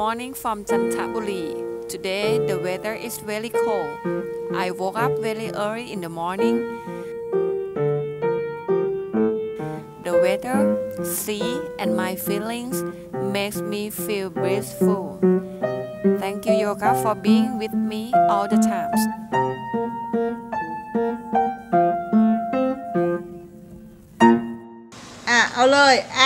morning from Chantaburi. Today the weather is very cold. I woke up very early in the morning. The weather, sea, and my feelings makes me feel blissful. Thank you, yoga, for being with me all the times. อ่ะ เอาเลย แ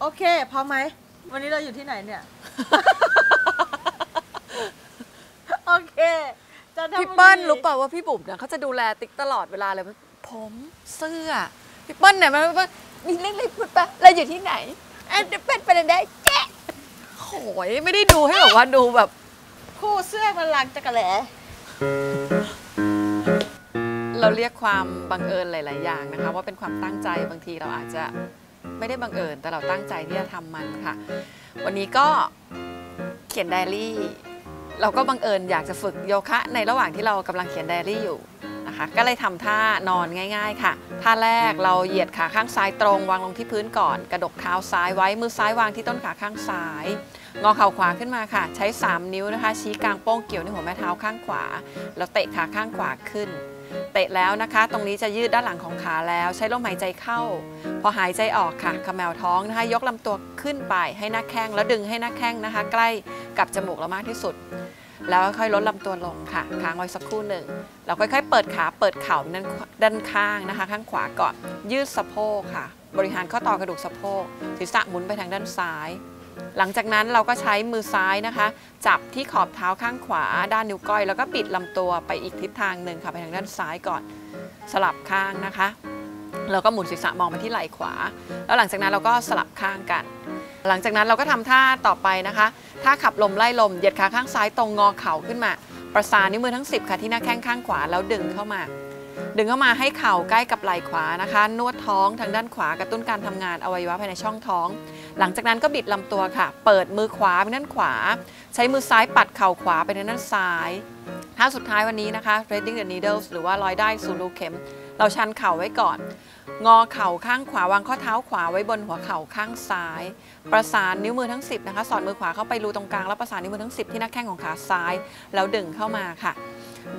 โอเคพร้อมไหม วันนี้เราอยู่ที่ไหนเนี่ย โอเคจันทบุรีพี่เปิ้ลรู้เปล่าว่าพี่บุ๋มเนี่ยเขาจะดูแลติ๊กตลอดเวลาเลย ผมเสื้อ พี่เปิ้ลเนี่ยมันมันมีเล็กๆพูดปะเราอยู่ที่ไหนอันเป็นประเด็นได้แจ๊ะโหยไม่ได้ดูให้แบบว่าดูแบบ คู่เสื้อมันลังจักรแหลเราเรียกความบังเอิญหลาย ๆ อย่างนะคะ ว่าเป็นความตั้งใจบางทีเราอาจจะ ไม่ได้บังเอิญแต่เราตั้งใจที่จะทำมันค่ะ วันนี้ก็เขียนไดอารี่ เราก็บังเอิญอยากจะฝึกโยคะ ในระหว่างที่เรากำลังเขียนไดอารี่อยู่นะคะก็เลยทำท่านอนง่าย ๆ ค่ะ ท่าแรกเราเหยียดขาข้างซ้ายตรง วางลงที่พื้นก่อน กระดกเท้าซ้ายไว้มือซ้ายวางที่ต้นขาข้างซ้ายงอเข่าขวาขึ้นมาค่ะ ใช้ 3 นิ้วนะคะ ชี้กลางโป้งเกี่ยวในหัวแม่เท้าข้างขวา แล้วเตะขาข้างขวาขึ้น เตะแล้วนะคะ ตรงนี้จะยืดด้านหลังของขาแล้ว ใช้ลมหายใจเข้า พอหายใจออกค่ะขมแมวท้องนะคะ ยกลำตัวขึ้นไปให้หน้าแข้งแล้วดึงให้หน้าแข้งนะคะ ใกล้กับจมูกเรามากที่สุด แล้วค่อยลดลำตัวลงค่ะค้างไว้สักครู่หนึ่งเราค่อยๆ เปิดขาเปิดเข่าด้านด้านข้างนะคะ ข้างขวาก่อนยืดสะโพกค่ะ บริหารข้อต่อกระดูกสะโพกศีรษะหมุนไปทางด้านซ้าย หลังจากนั้นเราก็ใช้มือซ้ายนะคะ จับที่ขอบเท้าข้างขวา ด้านนิ้วก้อย แล้วก็ปิดลำตัวไปอีกทิศทางหนึ่งค่ะไปทางด้านซ้ายก่อนสลับข้างนะคะแล้วก็หมุนศีรษะมองไปที่ไหล่ขวา แล้วหลังจากนั้นเราก็สลับข้างกัน หลังจากนั้นเราก็ทำท่าต่อไปนะคะท่าขับลมไล่ลมเหยียดขาข้างซ้ายตรงงอเข่าขึ้นมา ประสานนิ้วมือทั้ง 10 ค่ะที่หน้าแข้งข้างขวาแล้วดึงเข้ามา ดึงเข้ามาให้เข่าใกล้กับไหล่ขวานะคะ นวดท้องทางด้านขวากระตุ้นการทำงานอวัยวะภายในช่องท้องหลังจากนั้นก็บิดลำตัวค่ะ เปิดมือขวาไปด้านขวา ใช้มือซ้ายปัดเข่าขวาไปด้านซ้ายท่าสุดท้ายวันนี้นะคะ threading the needles หรือว่ารอยได้สู่รูเข็ม เราชันเข่าไว้ก่อน งอเข่าข้างขวาวางข้อเท้าขวาไว้บนหัวเข่าข้างซ้าย ประสานนิ้วมือทั้ง 10นะคะ สอดมือขวาเข้าไปรูตรงกลางแล้วประสานนิ้วมือทั้ง 10 ที่หน้าแข้งของขาซ้าย แล้วดึงเข้ามาค่ะ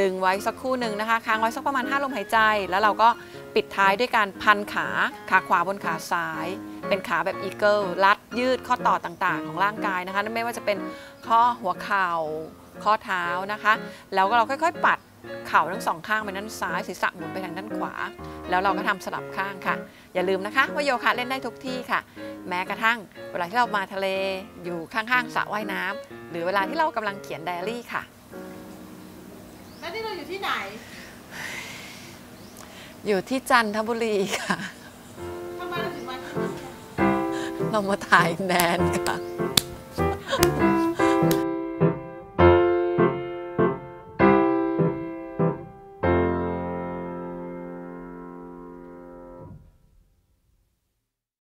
ดึงไว้สักครู่หนึ่งนะคะ ค้างไว้สักประมาณ 5 ลมหายใจ แล้วเราก็ ปิดท้ายด้วยการพันขา ขาขวาบนขาซ้าย เป็นขาแบบอีเกิลรัดยืดข้อต่อต่างๆ ของร่างกายนะคะไม่ว่าจะเป็นข้อหัวเข่า ข้อเท้านะคะ แล้วก็เราค่อยๆ ปัดเข่าทั้งสองข้างไปด้านซ้ายศีรษะหมุนไปทางด้านขวา แล้วเราก็ทำสลับข้างค่ะ อย่าลืมนะคะว่าโยคะเล่นได้ทุกที่ค่ะ แม้กระทั่งเวลาที่เรามาทะเลอยู่ข้างๆสระว่ายน้ำหรือเวลาที่เรากำลังเขียนไดอารี่ค่ะแล้วนี่เราอยู่ที่ไหน อยู่ที่จันทบุรีค่ะทำไมเราถึงมาที่นี่เรามาถ่ายแนนค่ะ